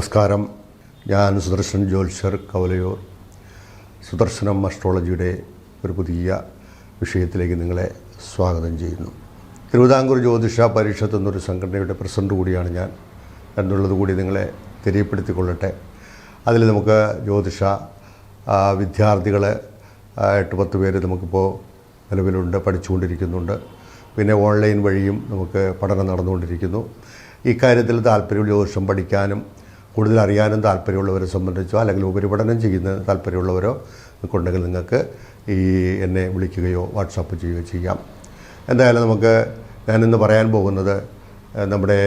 നമസ്കാരം. ഞാൻ സുദർശൻ ജ്യോത്സ്യർ കവലയൂർ. സുദർശനം അസ്ട്രോളജിയുടെ ഒരു പുതിയ വിഷയത്തിലേക്ക് നിങ്ങളെ സ്വാഗതം ചെയ്യുന്നു. തിരുവിതാംകൂർ ജ്യോതിഷ പരിഷത്ത് എന്നൊരു സംഘടനയുടെ പ്രസിഡന്റ് കൂടിയാണ് ഞാൻ. എന്നുള്ളത് കൂടി നിങ്ങളെ തെரியപ്പെടുത്തിക്കൊള്ളട്ടെ അതിൽ നമുക്ക് ജ്യോതിഷ വിദ്യാർത്ഥികൾ എട്ട് പത്ത് പേര് നമുക്കിപ്പോൾ നിലവിലുണ്ട് പഠിച്ചുകൊണ്ടിരിക്കുന്നുണ്ട്. പിന്നെ ഓൺലൈൻ വഴിയും നമുക്ക് പഠനം നടന്നുകൊണ്ടിരിക്കുന്നു. ഇക്കാര്യത്തിൽ താല്പര്യമുള്ള ജ്യോതിഷം പഠിക്കാനും കൂടുതൽ അറിയാനും താല്പര്യമുള്ളവരെ സംബന്ധിച്ചോ അല്ലെങ്കിൽ ഉപരിപഠനം ചെയ്യുന്ന താല്പര്യമുള്ളവരോ ഉണ്ടെങ്കിൽ നിങ്ങൾക്ക് ഈ എന്നെ വിളിക്കുകയോ വാട്സാപ്പ് ചെയ്യുകയോ ചെയ്യാം. എന്തായാലും നമുക്ക് ഞാനിന്ന് പറയാൻ പോകുന്നത് നമ്മുടെ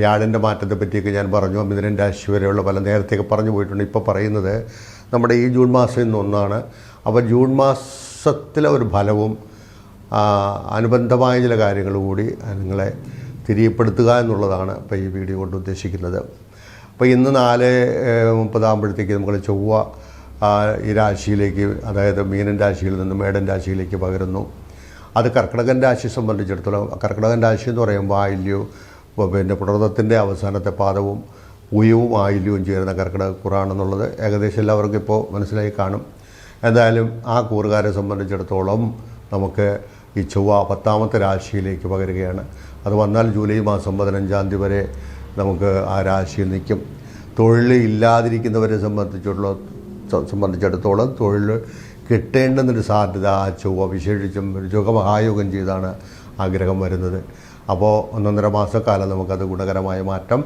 വ്യാഴന്റെ മാറ്റത്തെ പറ്റിയൊക്കെ ഞാൻ പറഞ്ഞു മിഥുനൻ രാശി വരെയുള്ള പല നേരത്തെയൊക്കെ പറഞ്ഞു പോയിട്ടുണ്ട്. ഇപ്പോൾ പറയുന്നത് നമ്മുടെ ഈ ജൂൺ മാസം ഇന്ന് ഒന്നാണ്. അപ്പോൾ ജൂൺ മാസത്തിലെ ഒരു ഫലവും അനുബന്ധമായ ചില കാര്യങ്ങൾ കൂടി നിങ്ങളെ തിരിയപ്പെടുത്തുക എന്നുള്ളതാണ് ഇപ്പോൾ ഈ വീഡിയോ കൊണ്ട് ഉദ്ദേശിക്കുന്നത്. അപ്പോൾ ഇന്ന് നാല് മുപ്പതാകുമ്പോഴത്തേക്ക് നമ്മൾ ചൊവ്വ ഈ രാശിയിലേക്ക് അതായത് മീനൻ രാശിയിൽ നിന്ന് മേടൻ രാശിയിലേക്ക് പകരുന്നു. അത് കർക്കിടകൻ രാശി സംബന്ധിച്ചിടത്തോളം കർക്കിടകൻ രാശി എന്ന് പറയുമ്പോൾ ആയില്യോ പിന്നെ പുണർത്തത്തിന്റെ അവസാനത്തെ പാദവും ഉയവും ആയില്യവും ചേരുന്ന കർക്കിടക കുറാണെന്നുള്ളത് ഏകദേശം എല്ലാവർക്കും ഇപ്പോൾ മനസ്സിലായി കാണും. എന്തായാലും ആ കൂറുകാരെ സംബന്ധിച്ചിടത്തോളം നമുക്ക് ഈ ചൊവ്വ പത്താമത്തെ രാശിയിലേക്ക് പകരുകയാണ്. അത് വന്നാൽ ജൂലൈ മാസം പതിനഞ്ചാം തീയതി വരെ നമുക്ക് ആ രാശിയിൽ നിൽക്കും. തൊഴിൽ ഇല്ലാതിരിക്കുന്നവരെ സംബന്ധിച്ചുള്ള സംബന്ധിച്ചിടത്തോളം തൊഴിൽ കിട്ടേണ്ടെന്നൊരു സാധ്യത ആ ചൊവ്വ വിശേഷിച്ചും ഒരു യുഗമഹായോഗം ചെയ്താണ് ആഗ്രഹം വരുന്നത്. അപ്പോൾ ഒന്നൊന്നര മാസക്കാലം നമുക്കത് ഗുണകരമായ മാറ്റം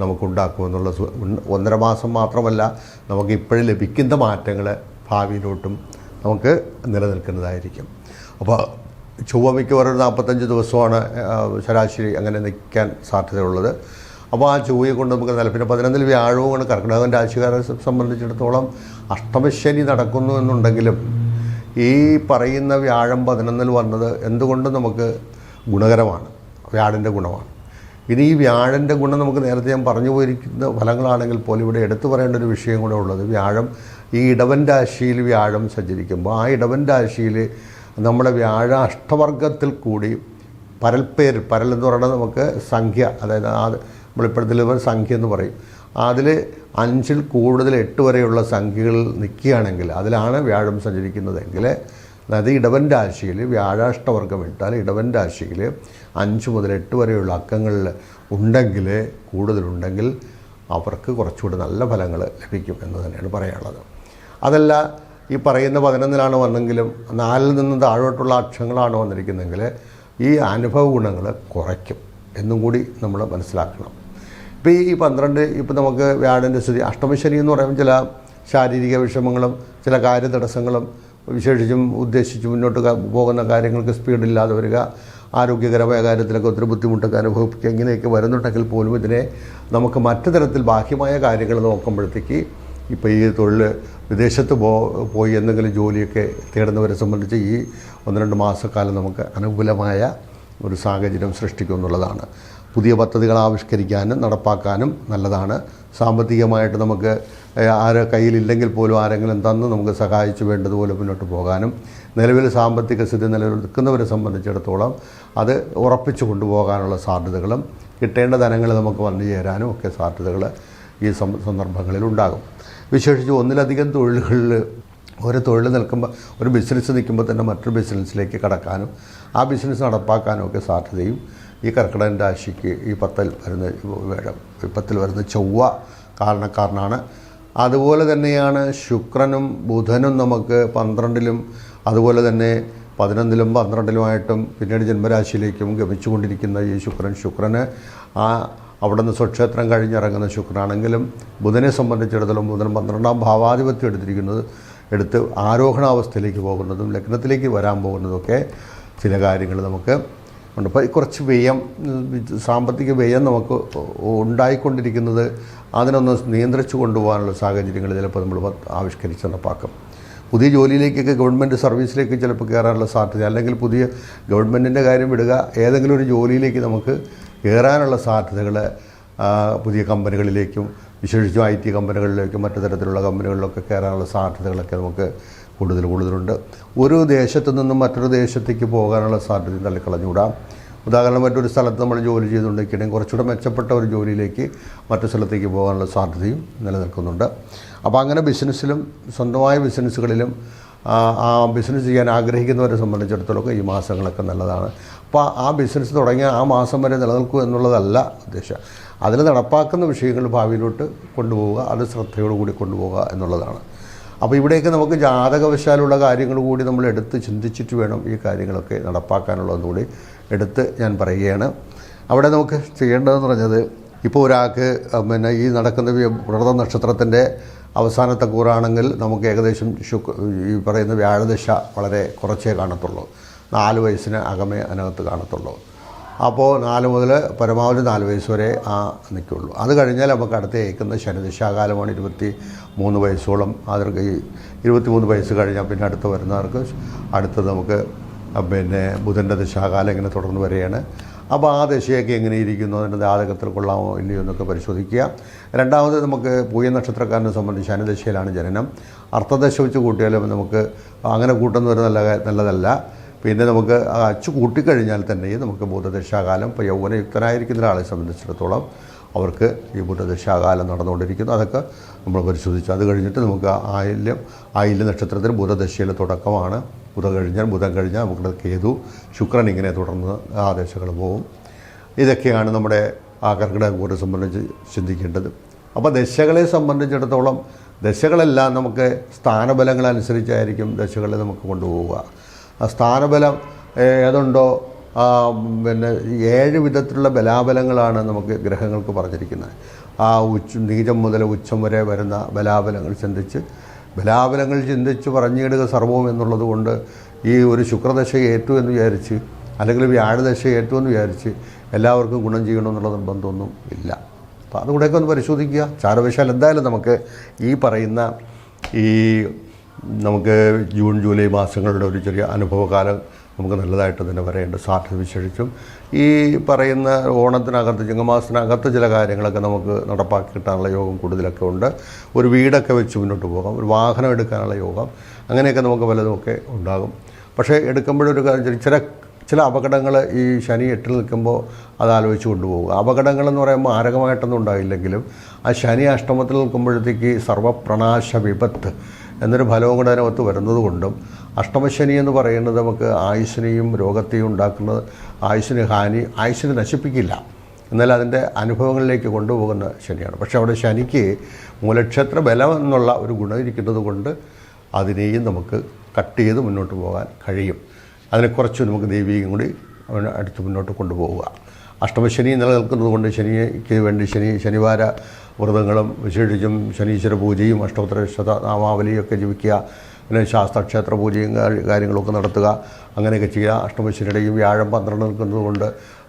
നമുക്കുണ്ടാക്കുമെന്നുള്ള ഒന്നര മാസം മാത്രമല്ല നമുക്ക് ഇപ്പോഴും ലഭിക്കുന്ന മാറ്റങ്ങൾ ഭാവിയിലോട്ടും നമുക്ക് നിലനിൽക്കുന്നതായിരിക്കും. അപ്പോൾ ചൊവ്വ മിക്കവാറും നാൽപ്പത്തഞ്ച് ദിവസമാണ് ശരാശരി അങ്ങനെ നിൽക്കാൻ സാധ്യതയുള്ളത്. അപ്പോൾ ആ ചൊവ്വയെ കൊണ്ട് നമുക്ക് നല്ല പിന്നെ പതിനൊന്നിൽ വ്യാഴവുമാണ് കർക്കിടകൻ രാശിക്കാരെ സംബന്ധിച്ചിടത്തോളം അഷ്ടമശനി നടക്കുന്നു എന്നുണ്ടെങ്കിലും ഈ പറയുന്ന വ്യാഴം പതിനൊന്നിൽ വന്നത് എന്തുകൊണ്ടും നമുക്ക് ഗുണകരമാണ്? വ്യാഴന്റെ ഗുണമാണ്. ഇനി ഈ വ്യാഴന്റെ ഗുണം നമുക്ക് നേരത്തെ ഞാൻ പറഞ്ഞു പോയിരിക്കുന്ന ഫലങ്ങളാണെങ്കിൽ പോലും ഇവിടെ എടുത്തു പറയേണ്ട ഒരു വിഷയം കൂടെ ഉള്ളത്. വ്യാഴം ഈ ഇടവൻ രാശിയിൽ വ്യാഴം സഞ്ചരിക്കുമ്പോൾ ആ ഇടവൻ രാശിയിൽ നമ്മുടെ വ്യാഴ അഷ്ടവർഗത്തിൽ കൂടി പരൽപ്പേര് പരൽ എന്ന് പറയുന്നത് നമുക്ക് സംഖ്യ അതായത് ആ നമ്മളിപ്പോഴത്തെ സംഖ്യ എന്ന് പറയും. അതിൽ അഞ്ചിൽ കൂടുതൽ എട്ട് വരെയുള്ള സംഖ്യകൾ നിൽക്കുകയാണെങ്കിൽ അതിലാണ് വ്യാഴം സഞ്ചരിക്കുന്നതെങ്കിൽ അതായത് ഇടവൻ രാശിയിൽ വ്യാഴാഷ്ടവർഗം ഇട്ടാൽ ഇടവൻ രാശിയിൽ അഞ്ച് മുതൽ എട്ട് വരെയുള്ള അക്കങ്ങളിൽ ഉണ്ടെങ്കിൽ കൂടുതലുണ്ടെങ്കിൽ അവർക്ക് കുറച്ചുകൂടി നല്ല ഫലങ്ങൾ ലഭിക്കും എന്ന് തന്നെയാണ് പറയാനുള്ളത്. അതല്ല ഈ പറയുന്ന പതിനൊന്നിലാണ് വന്നെങ്കിലും നാലിൽ നിന്ന് താഴോട്ടുള്ള അക്ഷങ്ങളാണ് വന്നിരിക്കുന്നതെങ്കിൽ ഈ അനുഭവ ഗുണങ്ങൾ കുറയ്ക്കും എന്നും കൂടി നമ്മൾ മനസ്സിലാക്കണം. ഇപ്പോൾ ഈ പന്ത്രണ്ട് ഇപ്പോൾ നമുക്ക് വ്യാഴന്റെ സ്ഥിതി അഷ്ടമശനി എന്ന് പറയുമ്പോൾ ചില ശാരീരിക വിഷമങ്ങളും ചില കാര്യതടസ്സങ്ങളും വിശേഷിച്ചും ഉദ്ദേശിച്ച് മുന്നോട്ട് പോകുന്ന കാര്യങ്ങൾക്ക് സ്പീഡില്ലാതെ വരിക ആരോഗ്യകരമായ കാര്യത്തിലൊക്കെ ഒത്തിരി ബുദ്ധിമുട്ടൊക്കെ അനുഭവിക്കുക ഇങ്ങനെയൊക്കെ വരുന്നുണ്ടെങ്കിൽ പോലും ഇതിനെ നമുക്ക് മറ്റു തരത്തിൽ ബാഹ്യമായ കാര്യങ്ങൾ നോക്കുമ്പോഴത്തേക്ക് ഇപ്പോൾ ഈ തൊഴിൽ വിദേശത്ത് പോ പോയി എന്തെങ്കിലും ജോലിയൊക്കെ തേടുന്നവരെ സംബന്ധിച്ച് ഈ ഒന്ന് രണ്ട് മാസക്കാലം നമുക്ക് അനുകൂലമായ ഒരു സാഹചര്യം സൃഷ്ടിക്കും എന്നുള്ളതാണ് പുതിയ പദ്ധതികൾ ആവിഷ്കരിക്കാനും നടപ്പാക്കാനും നല്ലതാണ്. സാമ്പത്തികമായിട്ട് നമുക്ക് ആര് കയ്യിലില്ലെങ്കിൽ പോലും ആരെങ്കിലും തന്ന് നമുക്ക് സഹായിച്ചു വേണ്ടതുപോലെ മുന്നോട്ട് പോകാനും നിലവിൽ സാമ്പത്തിക സ്ഥിതി നിലനിൽക്കുന്നവരെ സംബന്ധിച്ചിടത്തോളം അത് ഉറപ്പിച്ചു കൊണ്ടുപോകാനുള്ള സാധ്യതകളും കിട്ടേണ്ട ധനങ്ങൾ നമുക്ക് വന്നു ചേരാനും ഒക്കെ സാധ്യതകൾ ഈ സന്ദർഭങ്ങളിൽ ഉണ്ടാകും. വിശേഷിച്ച് ഒന്നിലധികം തൊഴിലുകളിൽ ഒരു തൊഴിൽ നിൽക്കുമ്പോൾ ഒരു ബിസിനസ് നിൽക്കുമ്പോൾ തന്നെ മറ്റൊരു ബിസിനസ്സിലേക്ക് കടക്കാനും ആ ബിസിനസ് നടപ്പാക്കാനും ഒക്കെ സാധ്യതയും ഈ കർക്കിടകൻ രാശിക്ക് ഈ പത്തിൽ വരുന്ന പത്തിൽ വരുന്ന ചൊവ്വ കാരണക്കാരനാണ്. അതുപോലെ തന്നെയാണ് ശുക്രനും ബുധനും നമുക്ക് പന്ത്രണ്ടിലും അതുപോലെ തന്നെ പതിനൊന്നിലും പന്ത്രണ്ടിലുമായിട്ടും പിന്നീട് ജന്മരാശിയിലേക്കും ഗമിച്ചുകൊണ്ടിരിക്കുന്ന ഈ ശുക്രൻ ശുക്രന് ആ അവിടെ നിന്ന് സ്വക്ഷേത്രം കഴിഞ്ഞിറങ്ങുന്ന ശുക്രനാണെങ്കിലും ബുധനെ സംബന്ധിച്ചിടത്തോളം ബുധൻ പന്ത്രണ്ടാം ഭാവാധിപത്യം എടുത്തിരിക്കുന്നത് എടുത്ത് ആരോഹണാവസ്ഥയിലേക്ക് പോകുന്നതും ലഗ്നത്തിലേക്ക് വരാൻ പോകുന്നതൊക്കെ ചില കാര്യങ്ങൾ നമുക്ക് ഉണ്ട്. അപ്പോൾ കുറച്ച് വ്യയം സാമ്പത്തിക വ്യയം നമുക്ക് ഉണ്ടായിക്കൊണ്ടിരിക്കുന്നത് അതിനൊന്ന് നിയന്ത്രിച്ചു കൊണ്ടുപോകാനുള്ള സാഹചര്യങ്ങൾ ചിലപ്പോൾ നമ്മൾ ആവിഷ്കരിച്ച് നടപ്പാക്കും പുതിയ ജോലിയിലേക്കൊക്കെ ഗവൺമെന്റ് സർവീസിലേക്ക് ചിലപ്പോൾ കയറാനുള്ള സാധ്യത അല്ലെങ്കിൽ പുതിയ ഗവൺമെന്റിന്റെ കാര്യം വിടുക ഏതെങ്കിലും ഒരു ജോലിയിലേക്ക് നമുക്ക് കയറാനുള്ള സാധ്യതകൾ പുതിയ കമ്പനികളിലേക്കും വിശേഷിച്ചും ഐ ടി കമ്പനികളിലേക്കും മറ്റു തരത്തിലുള്ള കമ്പനികളിലൊക്കെ കയറാനുള്ള സാധ്യതകളൊക്കെ നമുക്ക് കൂടുതൽ കൂടുതലുണ്ട്. ഒരു ദേശത്തു നിന്നും മറ്റൊരു ദേശത്തേക്ക് പോകാനുള്ള സാധ്യത തള്ളിക്കളഞ്ഞുകൂടാം. ഉദാഹരണം മറ്റൊരു സ്ഥലത്ത് നമ്മൾ ജോലി ചെയ്തുകൊണ്ടിരിക്കുകയാണെങ്കിൽ കുറച്ചുകൂടെ മെച്ചപ്പെട്ട ഒരു ജോലിയിലേക്ക് മറ്റു സ്ഥലത്തേക്ക് പോകാനുള്ള സാധ്യതയും നിലനിൽക്കുന്നുണ്ട്. അപ്പോൾ അങ്ങനെ ബിസിനസ്സിലും സ്വന്തമായ ബിസിനസ്സുകളിലും ആ, ബിസിനസ് ചെയ്യാൻ ആഗ്രഹിക്കുന്നവരെ സംബന്ധിച്ചിടത്തോളം ഈ മാസങ്ങളൊക്കെ നല്ലതാണ്. അപ്പോൾ ആ ബിസിനസ് തുടങ്ങിയ ആ മാസം വരെ നിലനിൽക്കുക എന്നുള്ളതല്ല ഉദ്ദേശം. അതിൽ നടപ്പാക്കുന്ന വിഷയങ്ങൾ ഭാവിയിലോട്ട് കൊണ്ടുപോവുക അത് ശ്രദ്ധയോടുകൂടി കൊണ്ടുപോവുക എന്നുള്ളതാണ്. അപ്പോൾ ഇവിടെയൊക്കെ നമുക്ക് ജാതകവശാലുള്ള കാര്യങ്ങൾ കൂടി നമ്മൾ എടുത്ത് ചിന്തിച്ചിട്ട് വേണം ഈ കാര്യങ്ങളൊക്കെ നടപ്പാക്കാനുള്ളതെന്ന് കൂടി എടുത്ത് ഞാൻ പറയുകയാണ്. അവിടെ നമുക്ക് ചെയ്യേണ്ടതെന്ന് പറഞ്ഞത് ഇപ്പോൾ ഒരാൾക്ക് പിന്നെ ഈ നടക്കുന്ന വ്രത നക്ഷത്രത്തിന്റെ അവസാനത്തെ കൂറാണെങ്കിൽ നമുക്ക് ഏകദേശം ശുക്ര ഈ പറയുന്ന വ്യാഴദശ വളരെ കുറച്ചേ കാണത്തുള്ളൂ. നാല് വയസ്സിന് അകമേ അതിനകത്ത് കാണത്തുള്ളൂ. അപ്പോൾ നാല് മുതൽ പരമാവധി നാല് വയസ്സ് വരെ ആ നിൽക്കുള്ളൂ അത് കഴിഞ്ഞാൽ നമുക്ക് അടുത്ത ഏക്കുന്ന ശനിദിശാകാലമാണ് ഇരുപത്തി മൂന്ന് വയസ്സോളം. അതിർക്ക് ഈ ഇരുപത്തി മൂന്ന് വയസ്സ് കഴിഞ്ഞാൽ പിന്നെ അടുത്ത് വരുന്നവർക്ക് അടുത്തത് നമുക്ക് പിന്നെ ബുധന്റെ ദിശാകാലം ഇങ്ങനെ തുടർന്ന് വരികയാണ് അപ്പോൾ ആ ദശയൊക്കെ എങ്ങനെ ഇരിക്കുന്നു അതിന്റെ ജാതകത്തിൽ കൊള്ളാമോ ഇല്ലയോ എന്നൊക്കെ പരിശോധിക്കുക. രണ്ടാമത് നമുക്ക് പൂയ നക്ഷത്രക്കാരനെ സംബന്ധിച്ച് അനുദശയിലാണ് ജനനം. അർത്ഥദശ വെച്ച് കൂട്ടിയാലും നമുക്ക് അങ്ങനെ കൂട്ടുന്നവർ നല്ല നല്ലതല്ല. പിന്നെ നമുക്ക് അച്ചു കൂട്ടിക്കഴിഞ്ഞാൽ തന്നെ നമുക്ക് ബുധദശാകാലം ഇപ്പോൾ യൗവനയുക്തനായിരിക്കുന്ന ഒരാളെ സംബന്ധിച്ചിടത്തോളം അവർക്ക് ഈ ബുധദശാകാലം നടന്നുകൊണ്ടിരിക്കുന്നു. അതൊക്കെ നമ്മൾ പരിശോധിച്ചു. അത് കഴിഞ്ഞിട്ട് നമുക്ക് ആയില്യം ആയില്യ നക്ഷത്രത്തിന് ബുധദശയിലെ തുടക്കമാണ്. ബുധ കഴിഞ്ഞാൽ ബുധൻ കഴിഞ്ഞാൽ നമുക്ക് കേതു ശുക്രൻ ഇങ്ങനെ തുടർന്ന് ആ പോകും. ഇതൊക്കെയാണ് നമ്മുടെ ആ കർക്കിടക കൂറെ സംബന്ധിച്ച് ചിന്തിക്കേണ്ടത്. അപ്പോൾ ദശകളെ സംബന്ധിച്ചിടത്തോളം ദശകളെല്ലാം നമുക്ക് സ്ഥാനബലങ്ങളനുസരിച്ചായിരിക്കും ദശകളെ നമുക്ക് കൊണ്ടുപോവുക. സ്ഥാനബലം ഏതുണ്ടോ പിന്നെ ഏഴ് വിധത്തിലുള്ള ബലാബലങ്ങളാണ് നമുക്ക് ഗ്രഹങ്ങൾക്ക് പറഞ്ഞിരിക്കുന്നത്. ആ ഉച്ച നീചം മുതൽ ഉച്ചം വരെ വരുന്ന ബലാബലങ്ങൾ ചിന്തിച്ച് ബലാബലങ്ങൾ ചിന്തിച്ച് പറഞ്ഞിടുക സർവവും എന്നുള്ളത് കൊണ്ട് ഈ ഒരു ശുക്രദശ ഏറ്റു എന്ന് വിചാരിച്ച് അല്ലെങ്കിൽ വ്യാഴദശ ഏറ്റു എന്ന് വിചാരിച്ച് എല്ലാവർക്കും ഗുണം ചെയ്യണമെന്നുള്ള നിർബന്ധമൊന്നും ഇല്ല. അപ്പോൾ അതുകൂടെയൊക്കെ ഒന്ന് പരിശോധിക്കുക. ചാരവശാൽ എന്തായാലും നമുക്ക് ഈ പറയുന്ന ഈ നമുക്ക് ജൂൺ ജൂലൈ മാസങ്ങളുടെ ഒരു ചെറിയ അനുഭവകാലം നമുക്ക് നല്ലതായിട്ട് തന്നെ വരേണ്ട സാധ്യത വിശേഷിച്ചും ഈ പറയുന്ന ഓണത്തിനകത്ത് ചിങ്ങമാസത്തിനകത്ത് ചില കാര്യങ്ങളൊക്കെ നമുക്ക് നടപ്പാക്കി കിട്ടാനുള്ള യോഗം കൂടുതലൊക്കെ ഉണ്ട്. ഒരു വീടൊക്കെ വെച്ച് മുന്നോട്ട് പോകാം. ഒരു വാഹനം എടുക്കാനുള്ള യോഗം. അങ്ങനെയൊക്കെ നമുക്ക് പലതുമൊക്കെ ഉണ്ടാകും. പക്ഷേ എടുക്കുമ്പോഴൊരു കാര്യം ചില ചില അപകടങ്ങൾ ഈ ശനി എട്ടിൽ നിൽക്കുമ്പോൾ അത് ആലോചിച്ച് കൊണ്ടുപോകുക അപകടങ്ങളെന്ന് പറയുമ്പോൾ മാരകമായിട്ടൊന്നും ഉണ്ടായില്ലെങ്കിലും ആ ശനി അഷ്ടമത്തിൽ നിൽക്കുമ്പോഴത്തേക്ക് സർവപ്രണാശ വിപത്ത് എന്നൊരു ഫലവും കൂടെ അതിനകത്ത് വരുന്നത് കൊണ്ടും അഷ്ടമശനി എന്ന് പറയുന്നത് നമുക്ക് ആയുസ്സിനെയും രോഗത്തെയും ഉണ്ടാക്കുന്നത് ആയുസ്സിന് ഹാനി ആയുസ്സിനെ നശിപ്പിക്കില്ല. എന്നാൽ അതിന്റെ അനുഭവങ്ങളിലേക്ക് കൊണ്ടുപോകുന്ന ശനിയാണ്. പക്ഷേ അവിടെ ശനിക്ക് മൂലക്ഷേത്ര ബലം എന്നുള്ള ഒരു ഗുണം ഇരിക്കുന്നത് കൊണ്ട് അതിനെയും നമുക്ക് കട്ട് ചെയ്ത് മുന്നോട്ട് പോകാൻ കഴിയും. അതിനെ കുറച്ച് നമുക്ക് ദൈവീകം കൂടി അടുത്ത് മുന്നോട്ട് കൊണ്ടുപോവുക. അഷ്ടമശനി നിലനിൽക്കുന്നത് കൊണ്ട് ശനിക്ക് വേണ്ടി ശനി ശനിവാര വ്രതങ്ങളും വിശേഷിച്ചും ശനീശ്വര പൂജയും അഷ്ടോത്തര ശതനാമാവലിയൊക്കെ ജപിക്കുക. പിന്നെ ശാസ്ത്രക്ഷേത്ര പൂജയും കാര്യങ്ങളൊക്കെ നടത്തുക. അങ്ങനെയൊക്കെ ചെയ്യുക. അഷ്ടമശനിയുടെയും വ്യാഴം പന്ത്രണ്ട് നിൽക്കുന്നത് കൊണ്ട്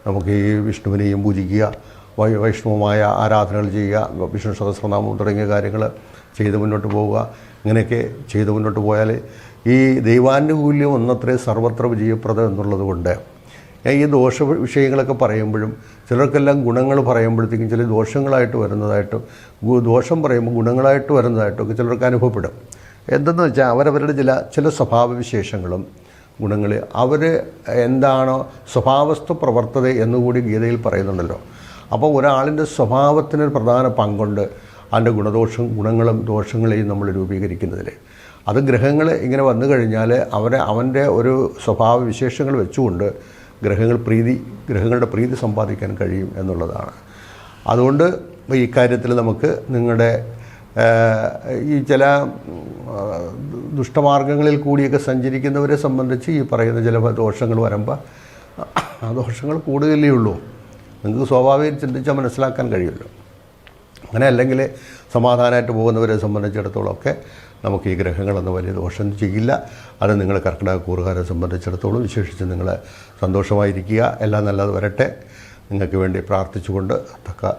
നമുക്ക് ഈ വിഷ്ണുവിനെയും പൂജിക്കുക. വൈ വൈഷ്ണവമായ ആരാധനകൾ ചെയ്യുക. വിഷ്ണു സഹസ്രനാമം തുടങ്ങിയ കാര്യങ്ങൾ ചെയ്ത് മുന്നോട്ട് പോവുക. ഇങ്ങനെയൊക്കെ ചെയ്ത് മുന്നോട്ട് പോയാൽ ഈ ദൈവാനുകൂല്യം ഒന്നത്രേ സർവത്ര വിജയപ്രദം എന്നുള്ളത് കൊണ്ട് ഞാൻ ഈ ദോഷ വിഷയങ്ങളൊക്കെ പറയുമ്പോഴും ചിലർക്കെല്ലാം ഗുണങ്ങൾ പറയുമ്പോഴത്തേക്കും ചില ദോഷങ്ങളായിട്ട് വരുന്നതായിട്ടും ദോഷം പറയുമ്പോൾ ഗുണങ്ങളായിട്ട് വരുന്നതായിട്ടും ഒക്കെ ചിലർക്ക് അനുഭവപ്പെടും. എന്തെന്ന് വെച്ചാൽ അവരവരുടെ ചില ചില സ്വഭാവവിശേഷങ്ങളും ഗുണങ്ങൾ അവർ എന്താണോ സ്വഭാവസ്ഥ പ്രവർത്തത എന്നുകൂടി ഗീതയിൽ പറയുന്നുണ്ടല്ലോ. അപ്പോൾ ഒരാളിന്റെ സ്വഭാവത്തിനൊരു പ്രധാന പങ്കുണ്ട് അതിന്റെ ഗുണദോഷം ഗുണങ്ങളും ദോഷങ്ങളെയും നമ്മൾ രൂപീകരിക്കുന്നതിൽ അത് ഗ്രഹങ്ങൾ ഇങ്ങനെ വന്നു കഴിഞ്ഞാൽ അവരെ അവന്റെ ഒരു സ്വഭാവ വിശേഷങ്ങൾ വെച്ചുകൊണ്ട് ഗ്രഹങ്ങൾ പ്രീതി ഗ്രഹങ്ങളുടെ പ്രീതി സമ്പാദിക്കാൻ കഴിയും എന്നുള്ളതാണ്. അതുകൊണ്ട് ഈ കാര്യത്തിൽ നമുക്ക് നിങ്ങളുടെ ഈ ചില ദുഷ്ടമാർഗങ്ങളിൽ കൂടിയൊക്കെ സഞ്ചരിക്കുന്നവരെ സംബന്ധിച്ച് ഈ പറയുന്ന ചില ദോഷങ്ങൾ വരുമ്പോൾ ആ ദോഷങ്ങൾ കൂടുതലേ ഉള്ളൂ. നിങ്ങൾക്ക് സ്വാഭാവികം ചിന്തിച്ചാൽ മനസ്സിലാക്കാൻ കഴിയുമല്ലോ. അങ്ങനെ അല്ലെങ്കിൽ സമാധാനമായിട്ട് പോകുന്നവരെ സംബന്ധിച്ചിടത്തോളം ഒക്കെ നമുക്ക് ഈ ഗ്രഹങ്ങളൊന്നും വലിയ ദോഷം ചെയ്യില്ല. അത് നിങ്ങൾ കർക്കിടക കൂറുകാരെ സംബന്ധിച്ചിടത്തോളം വിശേഷിച്ച് നിങ്ങൾ സന്തോഷമായിരിക്കുക. എല്ലാം നല്ലത് വരട്ടെ. നിങ്ങൾക്ക് വേണ്ടി പ്രാർത്ഥിച്ചുകൊണ്ട് അതൊക്കെ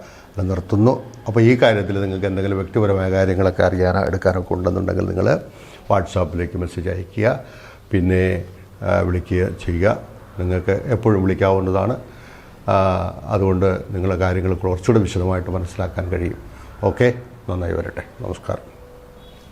നിർത്തുന്നു. അപ്പോൾ ഈ കാര്യത്തിൽ നിങ്ങൾക്ക് എന്തെങ്കിലും വ്യക്തിപരമായ കാര്യങ്ങളൊക്കെ അറിയാനോ എടുക്കാനൊക്കെ ഉണ്ടെന്നുണ്ടെങ്കിൽ നിങ്ങൾ വാട്സാപ്പിലേക്ക് മെസ്സേജ് അയയ്ക്കുക. പിന്നെ വിളിക്കുക ചെയ്യുക. നിങ്ങൾക്ക് എപ്പോഴും വിളിക്കാവുന്നതാണ്. അതുകൊണ്ട് നിങ്ങളുടെ കാര്യങ്ങൾ കുറച്ചുകൂടെ വിശദമായിട്ട് മനസ്സിലാക്കാൻ കഴിയും. ഓക്കെ? നന്നായി വരട്ടെ. നമസ്കാരം.